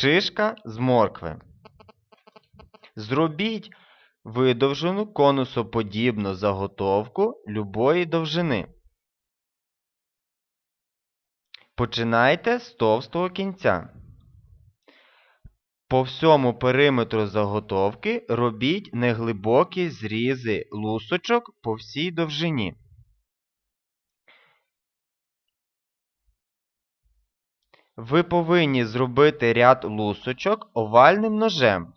Шишка з моркви. Зробіть видовжену конусоподібну заготовку любої довжини. Починайте з товстого кінця. По всьому периметру заготовки робіть неглибокі зрізи лусочок по всій довжині. Ви повинні зробити ряд лусочок овальним ножем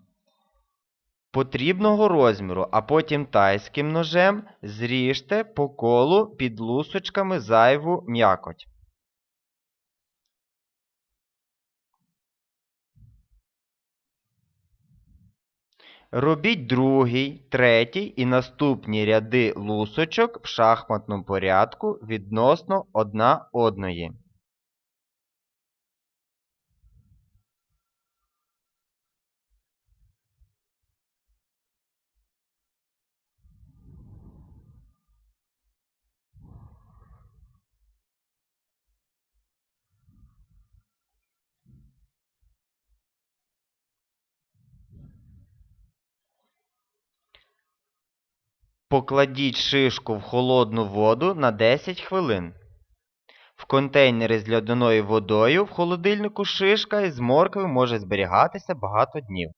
потрібного розміру, а потім тайським ножем зріжте по колу під лусочками зайву м'якоть. Робіть другий, третій і наступні ряди лусочок в шахматному порядку відносно одна одної. Покладіть шишку в холодну воду на 10 хвилин. В контейнері з льодяною водою в холодильнику шишка із моркви може зберігатися багато днів.